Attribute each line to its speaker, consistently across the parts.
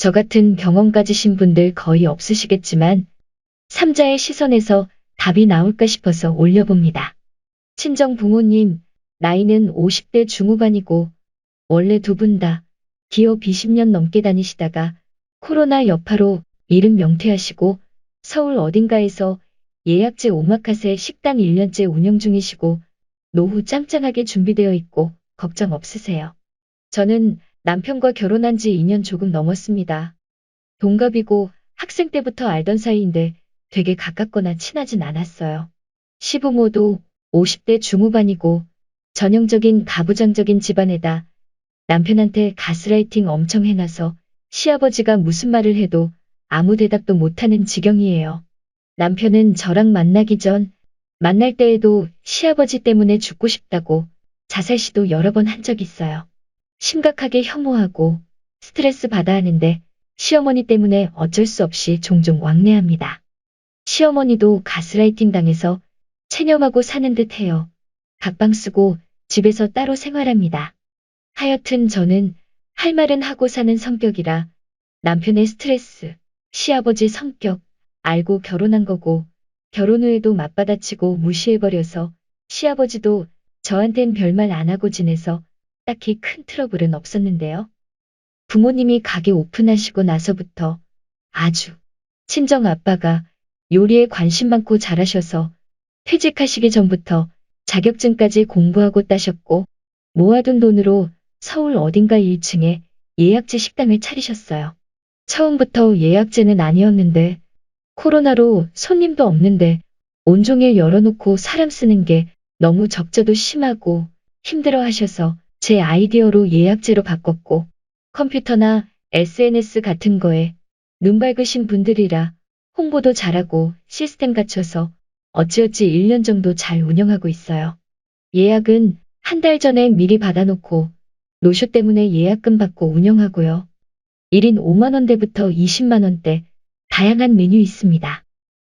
Speaker 1: 저 같은 경험 가지신 분들 거의 없으시겠지만, 삼자의 시선에서 답이 나올까 싶어서 올려봅니다. 친정 부모님, 나이는 50대 중후반이고, 원래 두 분 다 기업 20년 넘게 다니시다가 코로나 여파로 이름 명퇴하시고 서울 어딘가에서 예약제 오마카세 식당 1년째 운영 중이시고 노후 짱짱하게 준비되어 있고 걱정 없으세요. 저는 남편과 결혼한 지 2년 조금 넘었습니다. 동갑이고 학생 때부터 알던 사이인데 되게 가깝거나 친하진 않았어요. 시부모도 50대 중후반이고 전형적인 가부장적인 집안에다 남편한테 가스라이팅 엄청 해놔서 시아버지가 무슨 말을 해도 아무 대답도 못하는 지경이에요. 남편은 저랑 만나기 전 만날 때에도 시아버지 때문에 죽고 싶다고 자살 시도 여러 번 한 적 있어요. 심각하게 혐오하고 스트레스 받아 하는데 시어머니 때문에 어쩔 수 없이 종종 왕래합니다. 시어머니도 가스라이팅 당해서 체념하고 사는 듯 해요. 각방 쓰고 집에서 따로 생활합니다. 하여튼 저는 할 말은 하고 사는 성격이라 남편의 스트레스, 시아버지 성격 알고 결혼한 거고 결혼 후에도 맞받아치고 무시해버려서 시아버지도 저한텐 별말 안 하고 지내서 딱히 큰 트러블은 없었는데요. 부모님이 가게 오픈하시고 나서부터 아주 친정 아빠가 요리에 관심 많고 잘하셔서 퇴직하시기 전부터 자격증까지 공부하고 따셨고 모아둔 돈으로 서울 어딘가 1층에 예약제 식당을 차리셨어요. 처음부터 예약제는 아니었는데 코로나로 손님도 없는데 온종일 열어놓고 사람 쓰는 게 너무 적자도 심하고 힘들어 하셔서 제 아이디어로 예약제로 바꿨고 컴퓨터나 SNS 같은 거에 눈 밝으신 분들이라 홍보도 잘하고 시스템 갖춰서 어찌어찌 1년 정도 잘 운영하고 있어요. 예약은 한 달 전에 미리 받아놓고 노쇼 때문에 예약금 받고 운영하고요. 1인 5만원대부터 20만원대 다양한 메뉴 있습니다.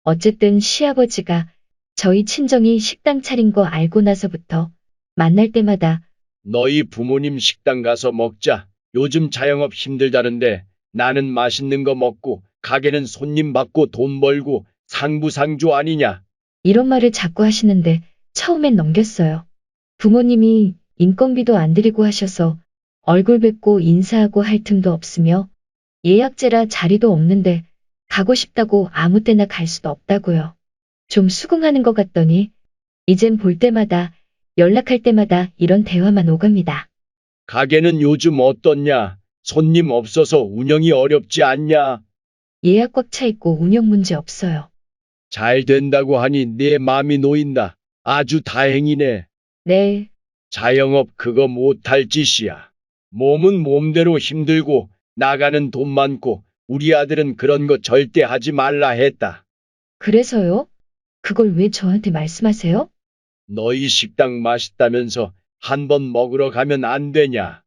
Speaker 1: 어쨌든 시아버지가 저희 친정이 식당 차린 거 알고 나서부터 만날 때마다
Speaker 2: 너희 부모님 식당 가서 먹자. 요즘 자영업 힘들다는데 나는 맛있는 거 먹고 가게는 손님 받고 돈 벌고 상부상조 아니냐.
Speaker 1: 이런 말을 자꾸 하시는데 처음엔 넘겼어요. 부모님이 인건비도 안 드리고 하셔서 얼굴 뵙고 인사하고 할 틈도 없으며 예약제라 자리도 없는데 가고 싶다고 아무 때나 갈 수도 없다고요. 좀 수긍하는 것 같더니 이젠 볼 때마다 연락할 때마다 이런 대화만 오갑니다.
Speaker 2: 가게는 요즘 어떻냐? 손님 없어서 운영이 어렵지 않냐?
Speaker 1: 예약 꽉 차 있고 운영 문제 없어요.
Speaker 2: 잘 된다고 하니 내 마음이 놓인다. 아주 다행이네.
Speaker 1: 네,
Speaker 2: 자영업 그거 못할 짓이야. 몸은 몸대로 힘들고 나가는 돈 많고 우리 아들은 그런 거 절대 하지 말라 했다.
Speaker 1: 그래서요? 그걸 왜 저한테 말씀하세요?
Speaker 2: 너희 식당 맛있다면서 한 번 먹으러 가면 안 되냐?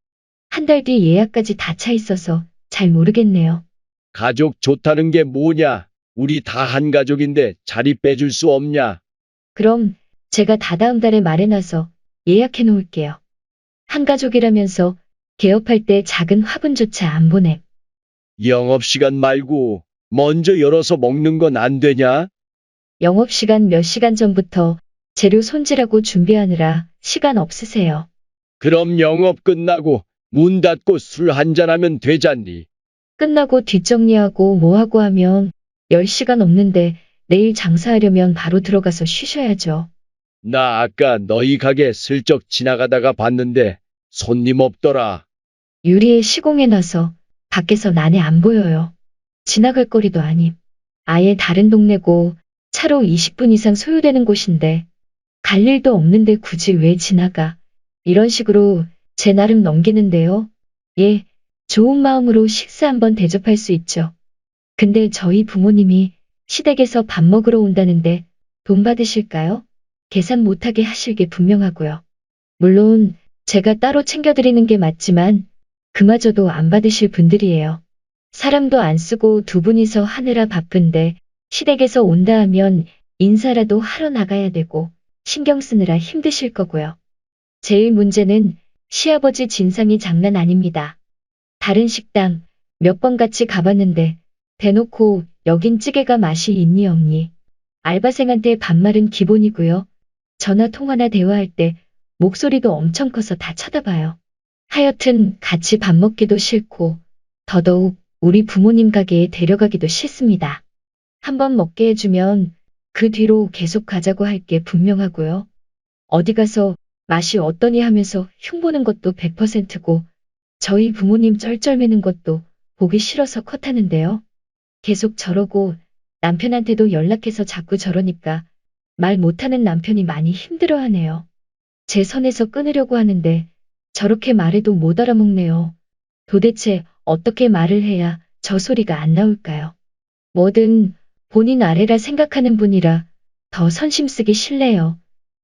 Speaker 1: 한 달 뒤 예약까지 다 차 있어서 잘 모르겠네요.
Speaker 2: 가족 좋다는 게 뭐냐? 우리 다 한 가족인데 자리 빼줄 수 없냐?
Speaker 1: 그럼 제가 다다음 달에 말해놔서 예약해 놓을게요. 한 가족이라면서 개업할 때 작은 화분조차 안 보냄.
Speaker 2: 영업시간 말고 먼저 열어서 먹는 건 안 되냐?
Speaker 1: 영업시간 몇 시간 전부터 재료 손질하고 준비하느라 시간 없으세요.
Speaker 2: 그럼 영업 끝나고 문 닫고 술 한잔하면 되잖니.
Speaker 1: 끝나고 뒷정리하고 뭐하고 하면 10시간 없는데 내일 장사하려면 바로 들어가서 쉬셔야죠.
Speaker 2: 나 아까 너희 가게 슬쩍 지나가다가 봤는데 손님 없더라.
Speaker 1: 유리에 시공해 놔서 밖에서 난에 안 보여요. 지나갈 거리도 아님. 아예 다른 동네고 차로 20분 이상 소요되는 곳인데 갈 일도 없는데 굳이 왜 지나가. 이런 식으로 제 나름 넘기는데요. 예, 좋은 마음으로 식사 한번 대접할 수 있죠. 근데 저희 부모님이 시댁에서 밥 먹으러 온다는데 돈 받으실까요? 계산 못하게 하실 게 분명하고요. 물론 제가 따로 챙겨드리는 게 맞지만 그마저도 안 받으실 분들이에요. 사람도 안 쓰고 두 분이서 하느라 바쁜데 시댁에서 온다 하면 인사라도 하러 나가야 되고 신경 쓰느라 힘드실 거고요. 제일 문제는 시아버지 진상이 장난 아닙니다. 다른 식당, 몇 번 같이 가봤는데 대놓고 여긴 찌개가 맛이 있니 없니. 알바생한테 반말은 기본이고요. 전화 통화나 대화할 때 목소리도 엄청 커서 다 쳐다봐요. 하여튼 같이 밥 먹기도 싫고 더더욱 우리 부모님 가게에 데려가기도 싫습니다. 한번 먹게 해주면 그 뒤로 계속 가자고 할 게 분명하고요. 어디 가서 맛이 어떠니 하면서 흉보는 것도 100%고 저희 부모님 쩔쩔매는 것도 보기 싫어서 컷하는데요. 계속 저러고 남편한테도 연락해서 자꾸 저러니까 말 못하는 남편이 많이 힘들어하네요. 제 선에서 끊으려고 하는데 저렇게 말해도 못 알아먹네요. 도대체 어떻게 말을 해야 저 소리가 안 나올까요? 뭐든 본인 아래라 생각하는 분이라 더 선심 쓰기 싫네요.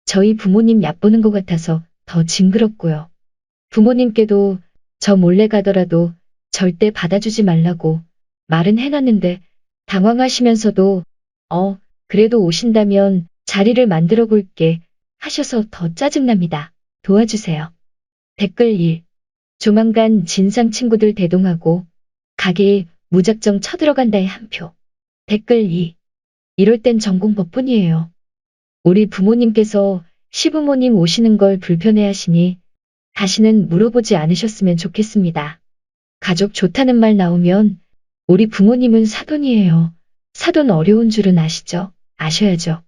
Speaker 1: 저희 부모님 얕보는 것 같아서 더 징그럽고요. 부모님께도 저 몰래 가더라도 절대 받아주지 말라고 말은 해놨는데 당황하시면서도 어, 그래도 오신다면 자리를 만들어 볼게 하셔서 더 짜증납니다. 도와주세요. 댓글 1. 조만간 진상 친구들 대동하고 가게에 무작정 쳐들어간다의 한 표. 댓글 2. 이럴 땐 전공법뿐이에요. 우리 부모님께서 시부모님 오시는 걸 불편해 하시니 다시는 물어보지 않으셨으면 좋겠습니다. 가족 좋다는 말 나오면 우리 부모님은 사돈이에요. 사돈 어려운 줄은 아시죠? 아셔야죠.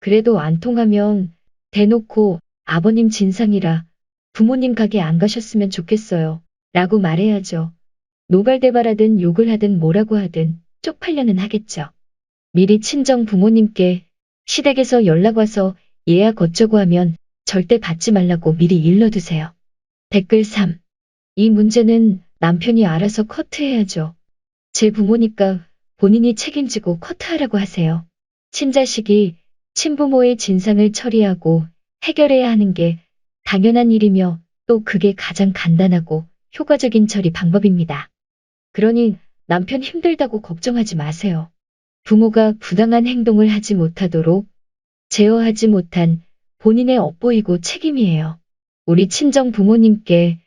Speaker 1: 그래도 안 통하면 대놓고 아버님 진상이라 부모님 가게 안 가셨으면 좋겠어요. 라고 말해야죠. 노발대발하든 욕을 하든 뭐라고 하든 쪽팔려는 하겠죠. 미리 친정 부모님께 시댁에서 연락 와서 예약 어쩌고 하면 절대 받지 말라고 미리 일러두세요. 댓글 3. 이 문제는 남편이 알아서 커트해야죠. 제 부모니까 본인이 책임지고 커트하라고 하세요. 친자식이 친부모의 진상을 처리하고 해결해야 하는 게 당연한 일이며 또 그게 가장 간단하고 효과적인 처리 방법입니다. 그러니 남편 힘들다고 걱정하지 마세요. 부모가 부당한 행동을 하지 못하도록 제어하지 못한 본인의 업보이고 책임이에요. 우리 친정 부모님께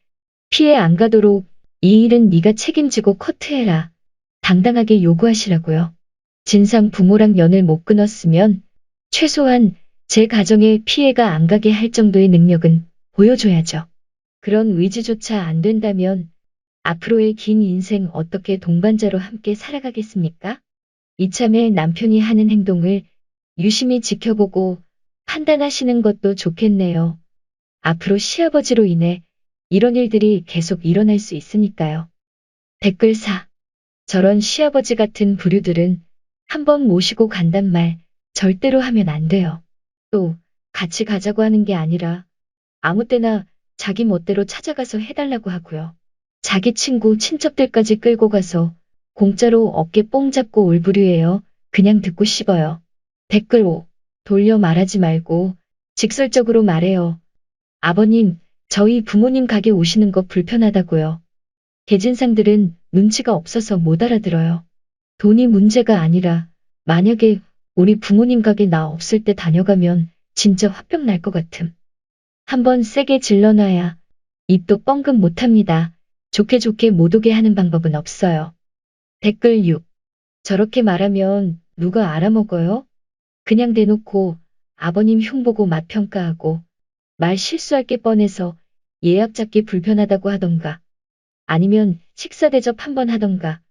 Speaker 1: 피해 안 가도록 이 일은 네가 책임지고 커트해라. 당당하게 요구하시라고요. 진상 부모랑 연을 못 끊었으면 최소한 제 가정에 피해가 안 가게 할 정도의 능력은 보여줘야죠. 그런 의지조차 안 된다면 앞으로의 긴 인생 어떻게 동반자로 함께 살아가겠습니까? 이참에 남편이 하는 행동을 유심히 지켜보고 판단하시는 것도 좋겠네요. 앞으로 시아버지로 인해 이런 일들이 계속 일어날 수 있으니까요. 댓글 4. 저런 시아버지 같은 부류들은 한번 모시고 간단 말 절대로 하면 안 돼요. 또 같이 가자고 하는 게 아니라 아무 때나 자기 멋대로 찾아가서 해달라고 하고요. 자기 친구, 친척들까지 끌고 가서 공짜로 어깨 뽕 잡고 올 부류예요. 그냥 듣고 싶어요. 댓글 5. 돌려 말하지 말고 직설적으로 말해요. 아버님, 저희 부모님 가게 오시는 거 불편하다고요. 개진상들은 눈치가 없어서 못 알아들어요. 돈이 문제가 아니라 만약에 우리 부모님 가게 나 없을 때 다녀가면 진짜 화병 날 것 같음. 한번 세게 질러놔야 입도 뻥긋 못합니다. 좋게 좋게 못 오게 하는 방법은 없어요. 댓글 6. 저렇게 말하면 누가 알아먹어요? 그냥 대놓고 아버님 흉 보고 맛 평가하고 말 실수할 게 뻔해서 예약 잡기 불편하다고 하던가 아니면 식사 대접 한 번 하던가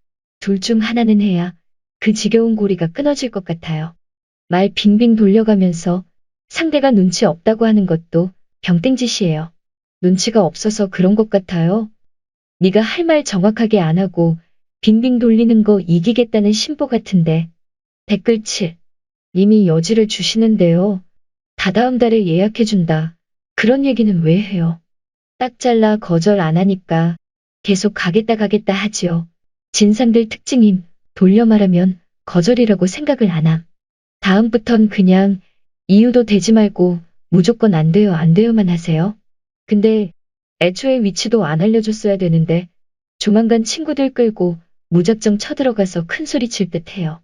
Speaker 1: 둘 중 하나는 해야 그 지겨운 고리가 끊어질 것 같아요. 말 빙빙 돌려가면서 상대가 눈치 없다고 하는 것도 병땡짓이에요. 눈치가 없어서 그런 것 같아요. 네가 할 말 정확하게 안 하고 빙빙 돌리는 거 이기겠다는 심보 같은데. 댓글 7. 이미 여지를 주시는데요. 다다음 달에 예약해준다. 그런 얘기는 왜 해요? 딱 잘라 거절 안 하니까 계속 가겠다 가겠다 하지요. 진상들 특징임 돌려 말하면 거절이라고 생각을 안 함. 다음부턴 그냥 이유도 되지 말고 무조건 안 돼요 안 돼요만 하세요. 근데 애초에 위치도 안 알려줬어야 되는데 조만간 친구들 끌고 무작정 쳐들어가서 큰 소리 칠 듯 해요.